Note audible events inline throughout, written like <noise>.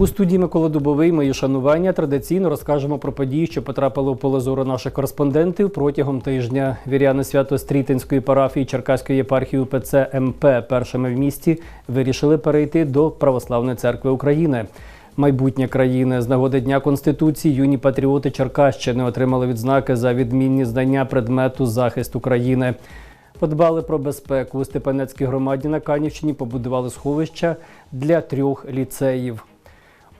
У студії Микола Дубовий мої шанування традиційно розкажемо про події, що потрапили у поле зору наших кореспондентів протягом тижня. Віряни свято Стрітинської парафії Черкаської єпархії УПЦ МП першими в місті вирішили перейти до Православної церкви України. Майбутнє країни з нагоди Дня Конституції юні патріоти Черкащини отримали відзнаки за відмінні знання предмету захист України. Подбали про безпеку у Степанецькій громаді на Канівщині. Побудували сховища для трьох ліцеїв.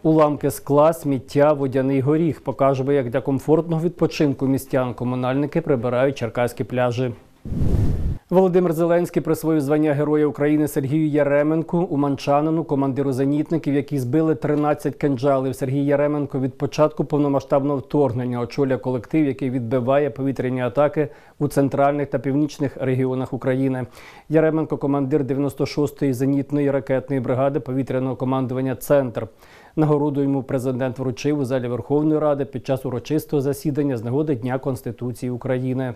Уламки скла, сміття, водяний горіх покажемо, як для комфортного відпочинку містян комунальники прибирають черкаські пляжі. Володимир Зеленський присвоїв звання Героя України Сергію Яременку у Манчанину, командиру зенітників, які збили 13 кинджалів. Сергій Яременко від початку повномасштабного вторгнення очолює колектив, який відбиває повітряні атаки у центральних та північних регіонах України. Яременко командир 96-ї зенітної ракетної бригади повітряного командування Центр. Нагороду йому президент вручив у залі Верховної Ради під час урочистого засідання з нагоди Дня Конституції України.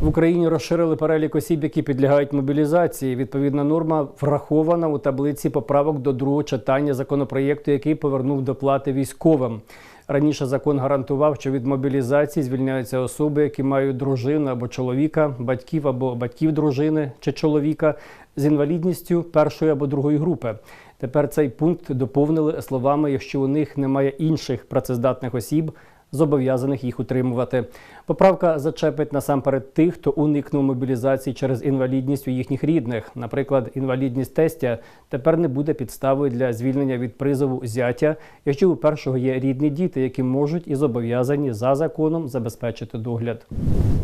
В Україні розширили перелік осіб, які підлягають мобілізації. Відповідна норма врахована у таблиці поправок до другого читання законопроєкту, який повернув доплати військовим. Раніше закон гарантував, що від мобілізації звільняються особи, які мають дружину або чоловіка, батьків або батьків дружини чи чоловіка з інвалідністю першої або другої групи. Тепер цей пункт доповнили словами, якщо у них немає інших працездатних осіб, зобов'язаних їх утримувати. Поправка зачепить насамперед тих, хто уникнув мобілізації через інвалідність у їхніх рідних. Наприклад, інвалідність тестя тепер не буде підставою для звільнення від призову зятя, якщо у першого є рідні діти, які можуть і зобов'язані за законом забезпечити догляд.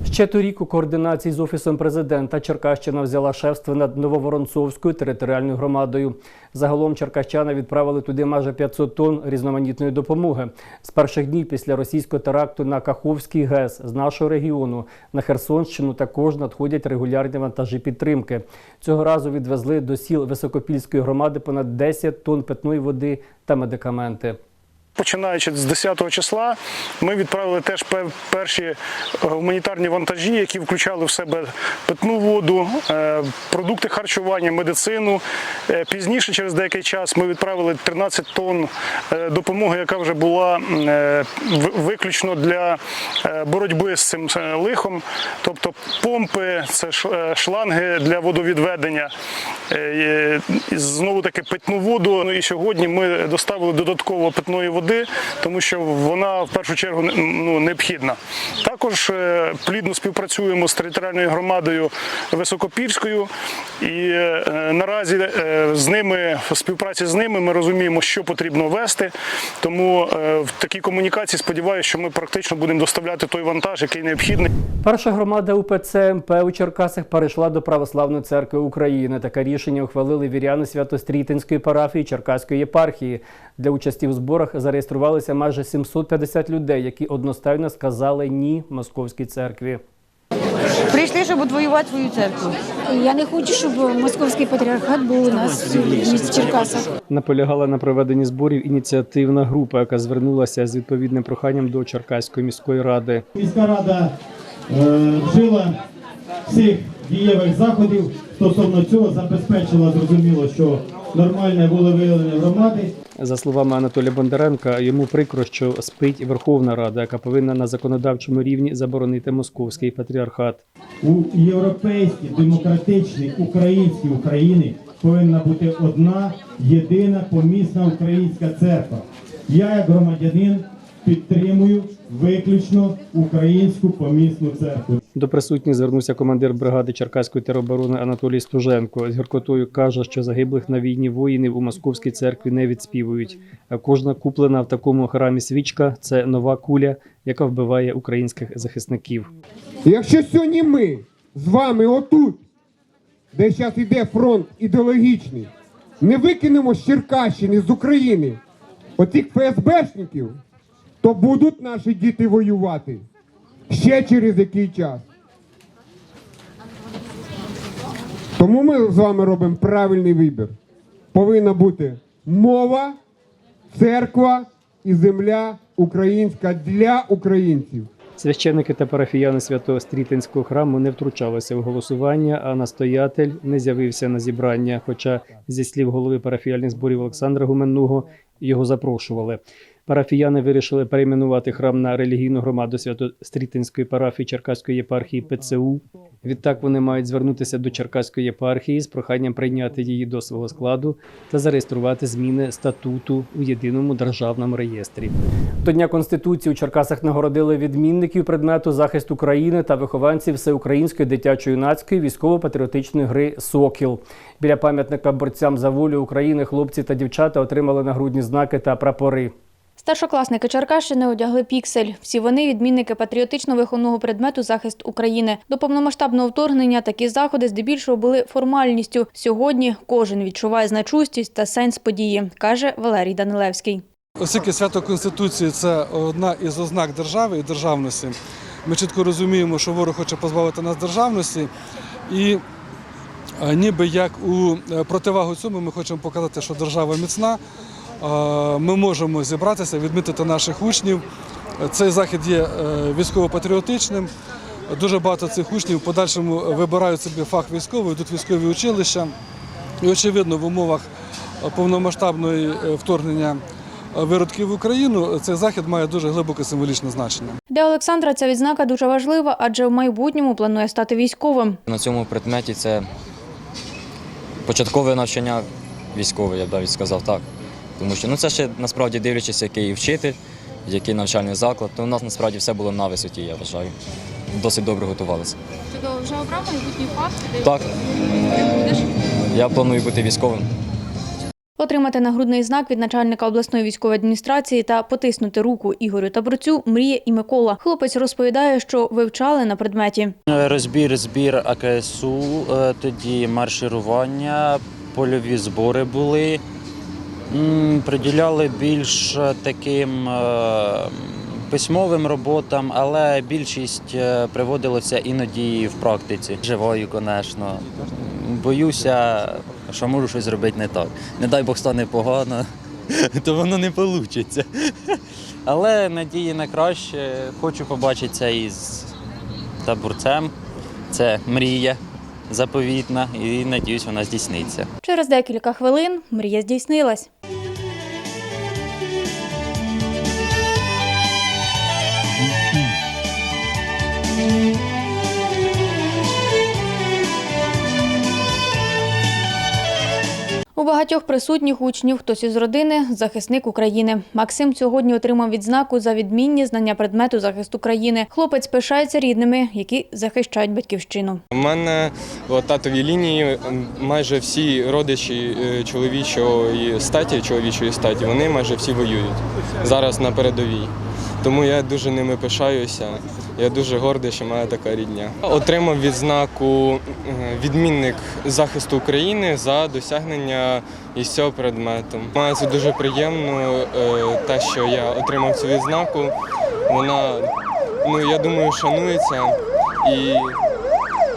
Ще торік у координації з офісом президента Черкащина взяла шефство над Нововоронцовською територіальною громадою. Загалом черкащани відправили туди майже 500 тонн різноманітної допомоги. З перших днів після російського теракту на Каховський ГЕС з нашого регіону на Херсонщину також надходять регулярні вантажі підтримки. Цього разу відвезли до сіл Високопільської громади понад 10 тонн питної води та медикаменти. Починаючи з 10 числа, ми відправили теж перші гуманітарні вантажі, які включали в себе питну воду, е, продукти харчування, медицину. Е, Пізніше, через деякий час, ми відправили 13 тонн е, допомоги, яка вже була е, виключно для е, боротьби з цим е, лихом, тобто помпи, це е, шланги для водовідведення. Е, Знову таки питну воду. Ну і сьогодні ми доставили додатково питної води, тому що вона в першу чергу ну, необхідна. Також е, плідно співпрацюємо з територіальною громадою Високопільською, і е, наразі е, з ними в співпраці з ними ми розуміємо, що потрібно вести. Тому в такій комунікації сподіваюся, що ми практично будемо доставляти той вантаж, який необхідний. Перша громада УПЦ МП у Черкасах перейшла до Православної церкви України. Таке рішення ухвалили віряни Свято-Стрітинської парафії Черкаської єпархії. Для участі в зборах зареєструвалися майже 750 людей, які одностайно сказали ні московській церкві. Прийшли, щоб відвоювати свою церкву. Я не хочу, щоб московський патріархат був у нас в місті Черкасах. Наполягала на проведенні зборів ініціативна група, яка звернулася з відповідним проханням до Черкаської міської ради. Міська рада е, вжила всіх дієвих заходів стосовно цього, забезпечила зрозуміло, що нормальне волевиявлення громади. За словами Анатолія Бондаренка, йому прикро, що спить Верховна Рада, яка повинна на законодавчому рівні заборонити московський патріархат. У європейській, демократичній, українській Україні повинна бути одна єдина помісна українська церква. Я, як громадянин, підтримую виключно українську помісну церкву. До присутніх звернувся командир бригади Черкаської тероборони Анатолій Стуженко. З гіркотою каже, що загиблих на війні воїнів у московській церкві не відспівують. Кожна куплена в такому храмі свічка це нова куля, яка вбиває українських захисників. Якщо сьогодні ми з вами отут, де зараз йде фронт ідеологічний, не викинемо з Черкащини, з України оцих ФСБшників, то будуть наші діти воювати ще через який час. Тому ми з вами робимо правильний вибір. Повинна бути мова, церква і земля українська для українців. Священники та парафіяни Свято-Стрітинського храму не втручалися в голосування, а настоятель не з'явився на зібрання. Хоча, зі слів голови парафіяльних зборів Олександра Гуменного, його запрошували. Парафіяни вирішили перейменувати храм на релігійну громаду Свято-Стрітинської парафії Черкаської єпархії ПЦУ. Відтак вони мають звернутися до Черкаської єпархії з проханням прийняти її до свого складу та зареєструвати зміни статуту у єдиному державному реєстрі. До Дня Конституції у Черкасах нагородили відмінників предмету захист України та вихованців всеукраїнської дитячо-юнацької військово-патріотичної гри Сокіл. Біля пам'ятника борцям за волю України хлопці та дівчата отримали нагрудні знаки та прапори. Старшокласники Черкащини одягли піксель. Всі вони відмінники патріотично-виховного предмету захист України. До повномасштабного вторгнення такі заходи здебільшого були формальністю. Сьогодні кожен відчуває значущість та сенс події, каже Валерій Данилевський. Оскільки свято Конституції це одна із ознак держави і державності, ми чітко розуміємо, що ворог хоче позбавити нас державності, і е, ніби як у е, противагу цьому ми хочемо показати, що держава міцна. Ми можемо зібратися, відмітити наших учнів. Цей захід є е, військово-патріотичним. Дуже багато цих учнів в подальшому вибирають собі фах військовий, йдуть військові училища. І очевидно, в умовах повномасштабної е, вторгнення е, виродків в Україну цей захід має дуже глибоке символічне значення. Для Олександра ця відзнака дуже важлива, адже в майбутньому планує стати військовим. На цьому предметі це початкове навчання військове, я б навіть сказав так. Тому що ну, це ще насправді дивлячись, який вчитель, який навчальний заклад, то у нас насправді все було на висоті, я вважаю. Досить добре готувалися. Ти вже обрав майбутній фах? Так, Будеш? я планую бути військовим. Отримати нагрудний знак від начальника обласної військової адміністрації та потиснути руку Ігорю Таборцю мріє і Микола. Хлопець розповідає, що вивчали на предметі. Розбір, збір АКСУ, е, тоді марширування, польові збори були. Приділяли більш е, таким е, письмовим роботам, але більшість е, приводилося іноді в практиці. Живою, звісно. Боюся, що можу щось зробити не так. Не дай Бог стане погано, <laughs> то воно не вийде. <laughs> Але надії на краще. Хочу побачитися із таборцем. Це мрія заповітна і надіюсь, вона здійсниться. Через декілька хвилин мрія здійснилась. У багатьох присутніх учнів хтось із родини захисник України. Максим сьогодні отримав відзнаку за відмінні знання предмету захист України. Хлопець пишається рідними, які захищають батьківщину. У мене в татовій лінії майже всі родичі е, чоловічої статі, чоловічої статі, вони майже всі воюють зараз на передовій. Тому я дуже ними пишаюся. Я дуже гордий, що маю така рідня. Отримав відзнаку е, відмінник захисту України за досягнення із цього предмету. Має це дуже приємно, е, те, що я отримав цю відзнаку. Вона, ну я думаю, шанується і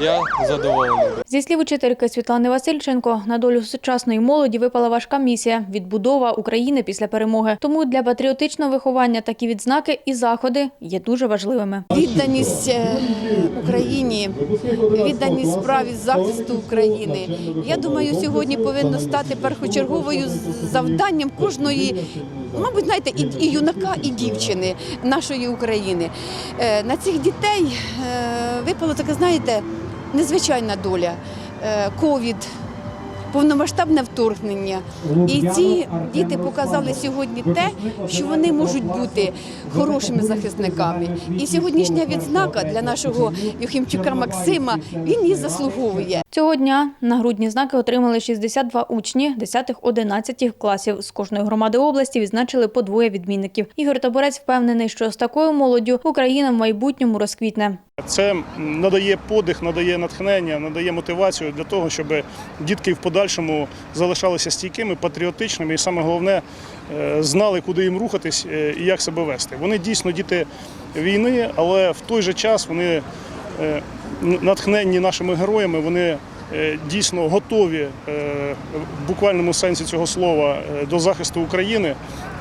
я задоволений. Зі слів учительки Світлани Васильченко, на долю сучасної молоді випала важка місія відбудова України після перемоги. Тому для патріотичного виховання такі відзнаки і заходи є дуже важливими. Відданість е, Україні, відданість справі захисту України. Я думаю, сьогодні повинно стати першочерговою завданням кожної, мабуть, знаєте, і, і юнака, і дівчини нашої України. Е, На цих дітей е, випала така, знаєте, незвичайна доля. Е, Ковід. Повномасштабне вторгнення, і ці діти показали сьогодні те, що вони можуть бути хорошими захисниками. І сьогоднішня відзнака для нашого Юхимчука Максима він її заслуговує. Цього дня нагрудні знаки отримали 62 учні 10-11 класів. З кожної громади області відзначили по двоє відмінників. Ігор Таборець впевнений, що з такою молоддю Україна в майбутньому розквітне. Це надає подих, надає натхнення, надає мотивацію для того, щоб дітки в подальшому залишалися стійкими, патріотичними і саме головне е, знали, куди їм рухатись е, і як себе вести. Вони дійсно діти війни, але в той же час вони е, натхненні нашими героями. Вони дійсно готові в буквальному сенсі цього слова до захисту України.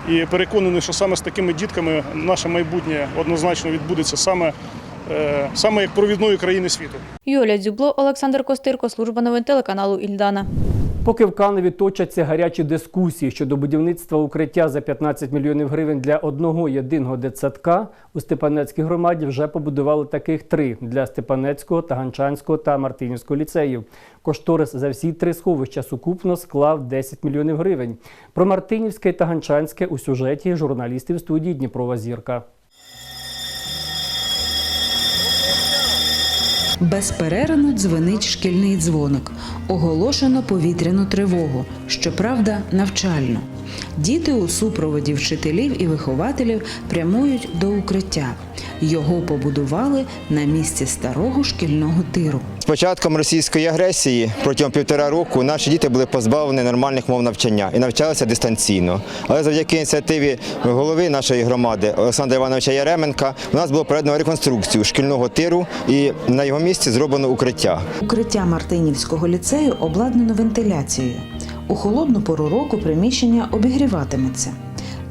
І переконаний, що саме з такими дітками наше майбутнє однозначно відбудеться саме, саме як провідної країни світу. Юлія Дзюбло, Олександр Костирко, служба новин телеканалу Ільдана. Поки в Каневі точаться гарячі дискусії щодо будівництва укриття за 15 мільйонів гривень для одного єдиного дитсадка, у Степанецькій громаді вже побудували таких три для Степанецького, Таганчанського та Мартинівського ліцеїв. Кошторис за всі три сховища сукупно склав 10 мільйонів гривень. Про Мартинівське і Таганчанське у сюжеті журналістів студії Дніпрова зірка. Безперервно дзвонить шкільний дзвоник. Оголошено повітряну тривогу, щоправда, навчальну. Діти у супроводі вчителів і вихователів прямують до укриття. Його побудували на місці старого шкільного тиру. З початком російської агресії протягом півтора року наші діти були позбавлені нормальних мов навчання і навчалися дистанційно. Але завдяки ініціативі голови нашої громади Олександра Івановича Яременка у нас було проведено реконструкцію шкільного тиру і на його місці зроблено укриття. Укриття Мартинівського ліцею обладнано вентиляцією. У холодну пору року приміщення обігріватиметься.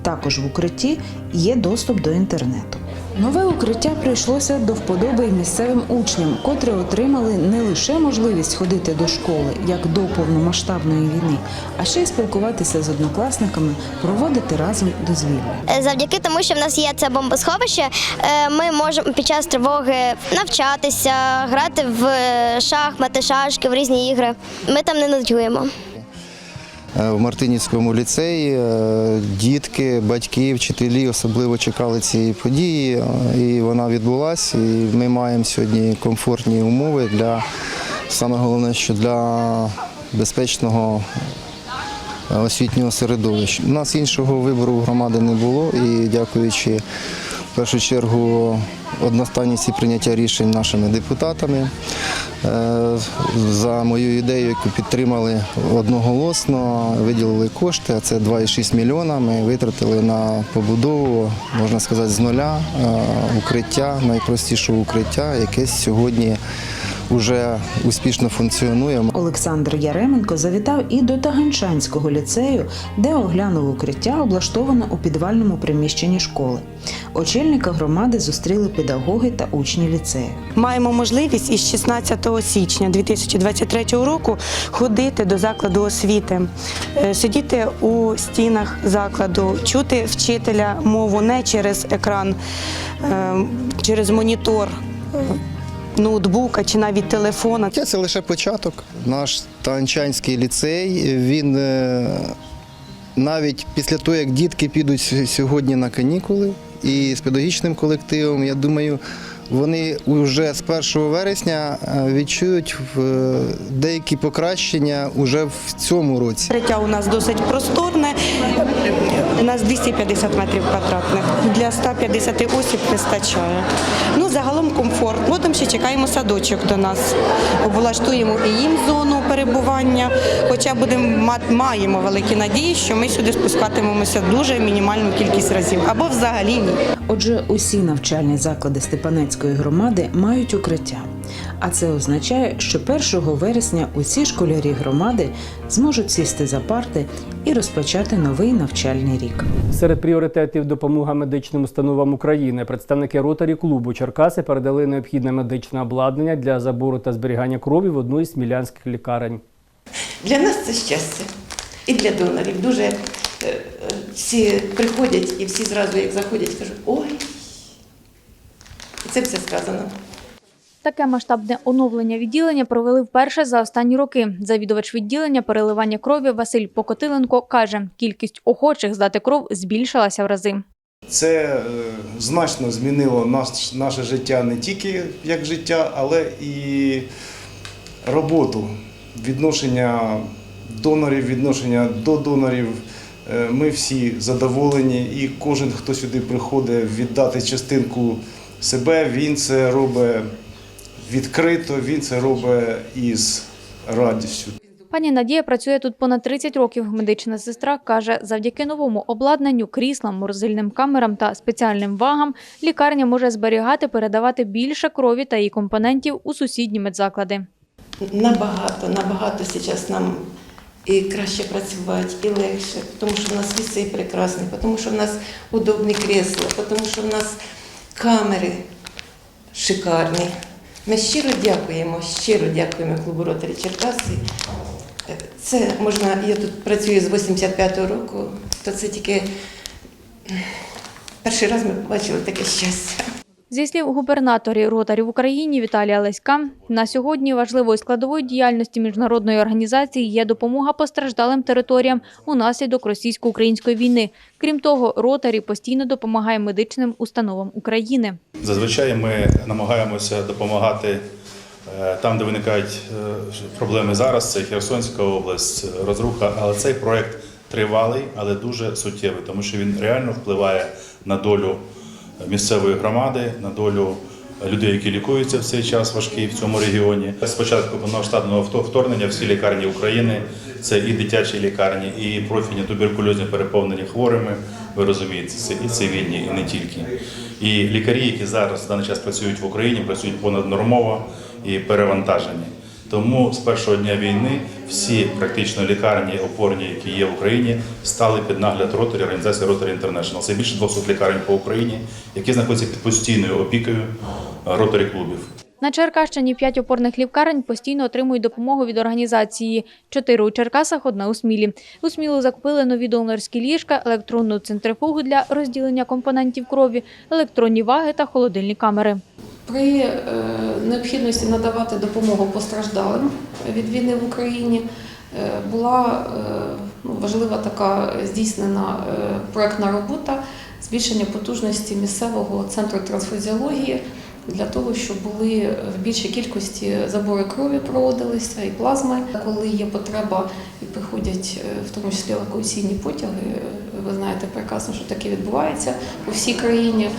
Також в укритті є доступ до інтернету. Нове укриття прийшлося до вподоби місцевим учням, котрі отримали не лише можливість ходити до школи як до повномасштабної війни, а ще й спілкуватися з однокласниками, проводити разом дозвілля. Завдяки тому, що в нас є це бомбосховище, е, ми можемо під час тривоги навчатися, грати в шахмати, шашки, в різні ігри. Ми там не нудьгуємо. Е, В Мартинівському ліцеї е, дітки, батьки, вчителі особливо чекали цієї події, е, і вона відбулася. І ми маємо сьогодні комфортні умови для саме головне, що для безпечного освітнього середовища. У нас іншого вибору громади не було, і дякуючи першу чергу одностайності прийняття рішень нашими депутатами. Е, За мою ідею, яку підтримали одноголосно, виділили кошти, а це 2,6 мільйона. Ми витратили на побудову, можна сказати, з нуля е, укриття, найпростішого укриття, яке сьогодні вже успішно функціонує. Олександр Яременко завітав і до Таганчанського ліцею, де оглянув укриття, облаштоване у підвальному приміщенні школи. Очільника громади зустріли педагоги та учні ліцею. Маємо можливість із 16 січня 2023 року ходити до закладу освіти, е, сидіти у стінах закладу, чути вчителя мову не через екран, е, через монітор. е, Ноутбука чи навіть телефона. Це лише початок. Наш Танчанський ліцей, він навіть після того, як дітки підуть сьогодні на канікули і з педагогічним колективом, я думаю, вони вже з 1 вересня е, відчують е, деякі покращення вже в цьому році. Укриття у нас досить просторне. У нас 250 метрів квадратних. Для 150 осіб вистачає. Ну, загалом комфорт. Потім ще чекаємо садочок до нас. Облаштуємо і їм зону перебування. Хоча будемо ма- маємо великі надії, що ми сюди спускатимемося дуже мінімальну кількість разів або взагалі ні. Отже, усі навчальні заклади Степанецької громади мають укриття. А це означає, що 1 вересня усі школярі громади зможуть сісти за парти і розпочати новий навчальний рік. Серед пріоритетів допомога медичним установам України представники ротарі клубу Черкаси передали необхідне медичне обладнання для забору та зберігання крові в одну із смілянських лікарень. Для нас це щастя. І для донорів. Дуже е, е, всі приходять і всі зразу, як заходять, кажуть, ой. Це все сказано. Таке масштабне оновлення відділення провели вперше за останні роки. Завідувач відділення переливання крові Василь Покотиленко каже, кількість охочих здати кров збільшилася в рази. Це е, значно змінило наш, наше життя не тільки як життя, але і роботу, відношення донорів, відношення до донорів. Е, Ми всі задоволені, і кожен, хто сюди приходить віддати частинку себе, він це робить відкрито, він це робить із радістю. Пані Надія працює тут понад 30 років. Медична сестра каже, завдяки новому обладнанню, кріслам, морозильним камерам та спеціальним вагам лікарня може зберігати, передавати більше крові та її компонентів у сусідні медзаклади. Набагато, набагато зараз нам і краще працювати, і легше, тому що в нас ліцей прекрасний, тому що в нас удобні крісла, тому що в нас камери шикарні. Ми щиро дякуємо, щиро дякуємо клубу Ротарі Черкаси Це можна, я тут працюю з 85-го року, то це тільки перший раз ми побачили таке щастя. Зі слів губернаторів ротарів в Україні Віталія Леська, на сьогодні важливою складовою діяльності міжнародної організації є допомога постраждалим територіям унаслідок російсько-української війни. Крім того, ротарі постійно допомагає медичним установам України. Зазвичай ми намагаємося допомагати е, там, де виникають е, проблеми зараз. Це Херсонська область, розруха. Але цей проект тривалий, але дуже суттєвий, тому що він реально впливає на долю місцевої громади, на долю людей, які лікуються в цей час важкий в цьому регіоні. Спочатку повномасштабного вто- вторгнення всі лікарні України, це і дитячі лікарні, і профільні туберкульозні переповнені хворими. Ви розумієте, це і цивільні, і не тільки. І лікарі, які зараз в даний час працюють в Україні, працюють понаднормово і перевантажені. Тому з першого дня війни всі практично лікарні опорні, які є в Україні, стали під нагляд роторі організації Rotary International. Це більше 200 лікарень по Україні, які знаходяться під постійною опікою Ротарі клубів. На Черкащині п'ять опорних лікарень постійно отримують допомогу від організації. Чотири у Черкасах, одна у Смілі. У Смілу закупили нові донорські ліжка, електронну центрифугу для розділення компонентів крові, електронні ваги та холодильні камери. При е, необхідності надавати допомогу постраждалим від війни в Україні е, була е, ну, важлива така здійснена проектна робота збільшення потужності місцевого центру трансфузіології для того, щоб були в більшій кількості забори крові проводилися і плазми. Коли є потреба і приходять е, в тому числі евакуаційні потяги, е, ви знаєте прекрасно, що таке відбувається по всій країні.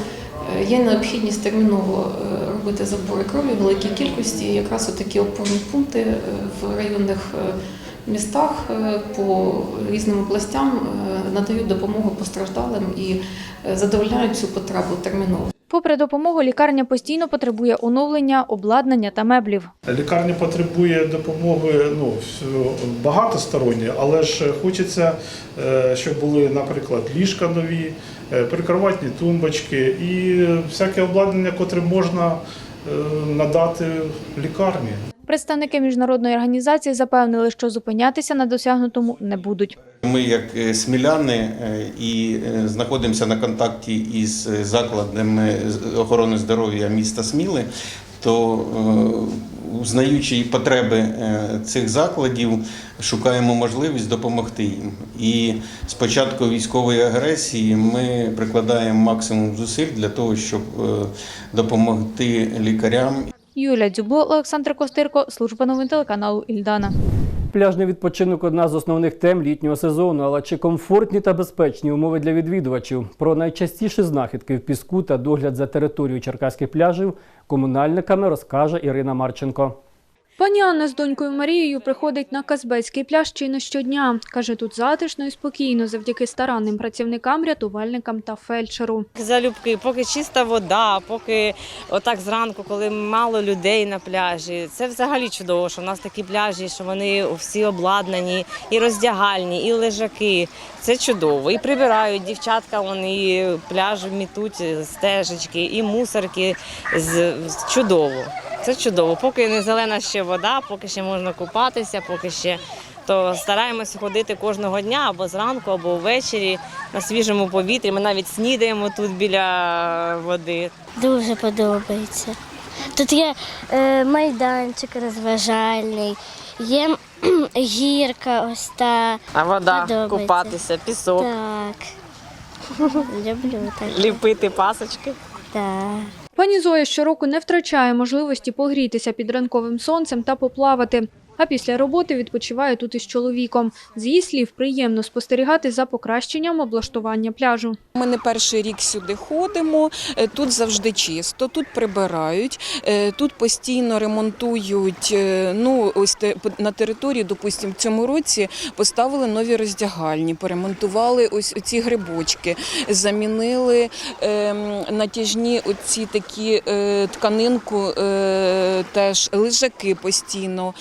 Е, Є необхідність терміново е, робити забори крові в великій кількості. Якраз такі опорні пункти е, в районних е, містах е, по різним областям е, надають допомогу постраждалим і е, задовольняють цю потребу терміново. Попри допомогу, лікарня постійно потребує оновлення, обладнання та меблів. Лікарня потребує допомоги ну, багатосторонньої, але ж хочеться, е, щоб були, наприклад, ліжка нові, е, прикроватні тумбочки і всяке обладнання, котре можна е, надати лікарні. Представники міжнародної організації запевнили, що зупинятися на досягнутому не будуть. Ми, як е, сміляни, е, і е, знаходимося на контакті із закладами охорони здоров'я міста Сміли, то знаючи потреби цих закладів, шукаємо можливість допомогти їм. І з початку військової агресії ми прикладаємо максимум зусиль для того, щоб допомогти лікарям Юлія Дзюбло, Олександр Костирко, служба новин телеканалу Ільдана. Пляжний відпочинок одна з основних тем літнього сезону. Але чи комфортні та безпечні умови для відвідувачів? Про найчастіші знахідки в піску та догляд за територією черкаських пляжів комунальниками розкаже Ірина Марченко. Пані Анна з донькою Марією приходить на Казбецький пляж чи не щодня. Каже, тут затишно і спокійно завдяки старанним працівникам, рятувальникам та фельдшеру. Залюбки, поки чиста вода, поки отак зранку, коли мало людей на пляжі. Це взагалі чудово, що в нас такі пляжі, що вони всі обладнані, і роздягальні, і лежаки. Це чудово. І прибирають дівчатка, вони пляж мітуть стежечки, і мусорки. Чудово. Це чудово. Поки не зелена ще вода, поки ще можна купатися, поки ще. То стараємося ходити кожного дня або зранку, або ввечері на свіжому повітрі. Ми навіть снідаємо тут біля води. Дуже подобається. Тут є е, майданчик розважальний, є гірка ось та. А вода, Подобається. купатися, пісок, Так. <laughs> Люблю так. ліпити пасочки. Так. Пані Зоя щороку не втрачає можливості погрітися під ранковим сонцем та поплавати. А після роботи відпочиває тут із чоловіком. З її слів, приємно спостерігати за покращенням облаштування пляжу. Ми не перший рік сюди ходимо. е, Тут завжди чисто, тут прибирають, е, тут постійно ремонтують. е, Ну ось на території, допустимо, в цьому році поставили нові роздягальні, поремонтували ось ці грибочки, замінили ем, натяжні оці такі тканинку, теж лежаки постійно.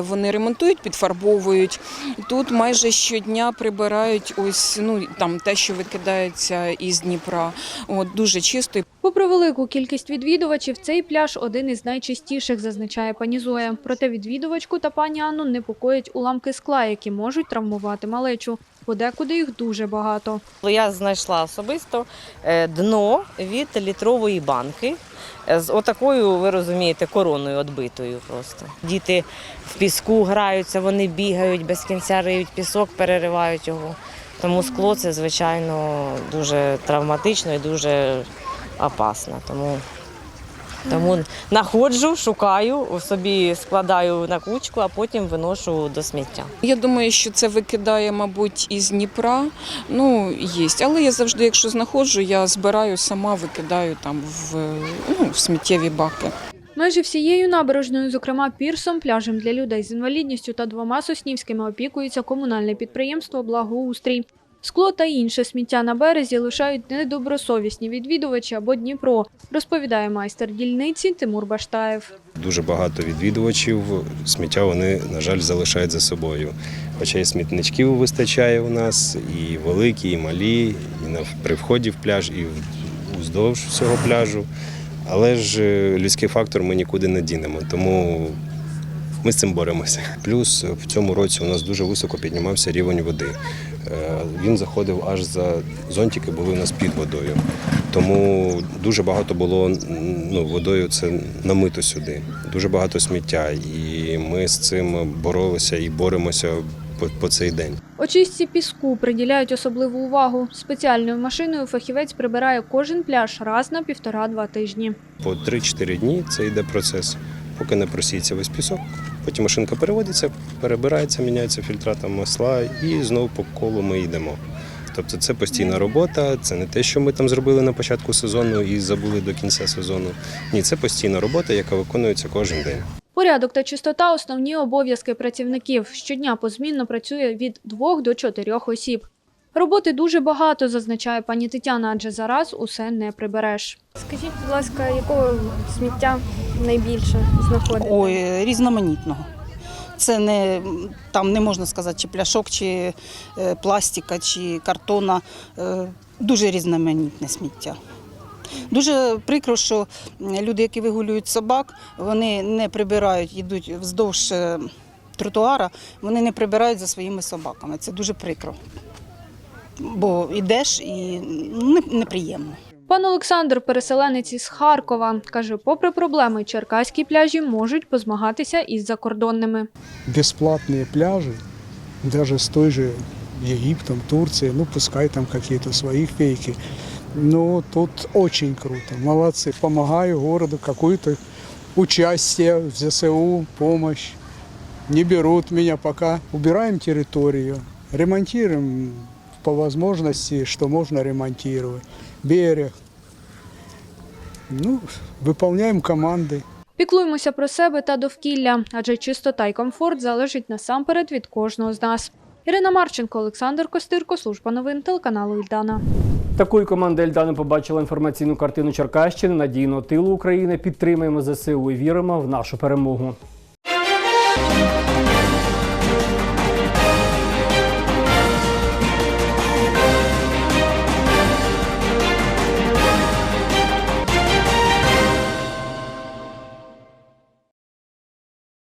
Вони ремонтують, підфарбовують. Тут майже щодня прибирають ось ну там те, що викидається із Дніпра. От дуже чисто. Попри велику кількість відвідувачів, цей пляж один із найчистіших, зазначає пані Зоя. Проте відвідувачку та пані Анну непокоять уламки скла, які можуть травмувати малечу. Подекуди їх дуже багато. Я знайшла особисто е, дно від літрової банки з отакою, ви розумієте, короною відбитою просто. Діти в піску граються, вони бігають без кінця, риють пісок, переривають його. Тому скло це, звичайно, дуже травматично і дуже опасно. Тому, тому знаходжу, шукаю, собі складаю на кучку, а потім виношу до сміття. Я думаю, що це викидає, мабуть, із Дніпра. Ну, є. Але я завжди, якщо знаходжу, я збираю сама, викидаю там в, ну, в сміттєві баки. Майже всією набережною, зокрема пірсом, пляжем для людей з інвалідністю та двома соснівськими опікується комунальне підприємство Благоустрій. Скло та інше сміття на березі лишають недобросовісні відвідувачі або Дніпро, розповідає майстер дільниці Тимур Баштаєв. Дуже багато відвідувачів сміття вони, на жаль, залишають за собою. Хоча і смітничків вистачає у нас, і великі, і малі, і при вході в пляж, і уздовж всього пляжу. Але ж е, людський фактор ми нікуди не дінемо, тому ми з цим боремося. Плюс в цьому році у нас дуже високо піднімався рівень води. Е, Він заходив аж за зонтики, були у нас під водою. Тому дуже багато було ну, водою це намито сюди. Дуже багато сміття. І ми з цим боролися і боремося по, по цей день. Очистці піску приділяють особливу увагу. Спеціальною машиною фахівець прибирає кожен пляж раз на півтора-два тижні. По 3-4 дні це йде процес, поки не просіється весь пісок. Потім машинка переводиться, перебирається, міняється фільтрата масла і знову по колу ми йдемо. Тобто це постійна робота, це не те, що ми там зробили на початку сезону і забули до кінця сезону. Ні, це постійна робота, яка виконується кожен день. Порядок та чистота – основні обов'язки працівників. Щодня позмінно працює від двох до чотирьох осіб. Роботи дуже багато, зазначає пані Тетяна, адже зараз усе не прибереш. Скажіть, будь ласка, якого сміття найбільше знаходите? Ой, різноманітного. Це не там не можна сказати, чи пляшок, чи е, пластика, чи картона. Е, дуже різноманітне сміття. Дуже прикро, що люди, які вигулюють собак, вони не прибирають, йдуть вздовж е, тротуара, вони не прибирають за своїми собаками. Це дуже прикро. Бо йдеш і ну, неприємно. Пан Олександр, переселенець із Харкова, каже, попри проблеми, черкаські пляжі можуть позмагатися із закордонними. бесплатные пляжи, даже с той же Египтом, Турцией, ну пускай там какие-то свои фейки. Но тут очень круто, молодцы. Помогаю городу, какое-то участие в ЗСУ, помощь. Не берут меня пока. Убираем территорию, ремонтируем по возможности, что можно ремонтировать. Берег. Ну, выполняем команды. Піклуємося про себе та довкілля, адже чистота й комфорт залежить насамперед від кожного з нас. Ірина Марченко, Олександр Костирко, служба новин телеканалу Ільдана. Такою команда Ельдани побачила інформаційну картину Черкащини, надійного тилу України. Підтримаємо ЗСУ і віримо в нашу перемогу.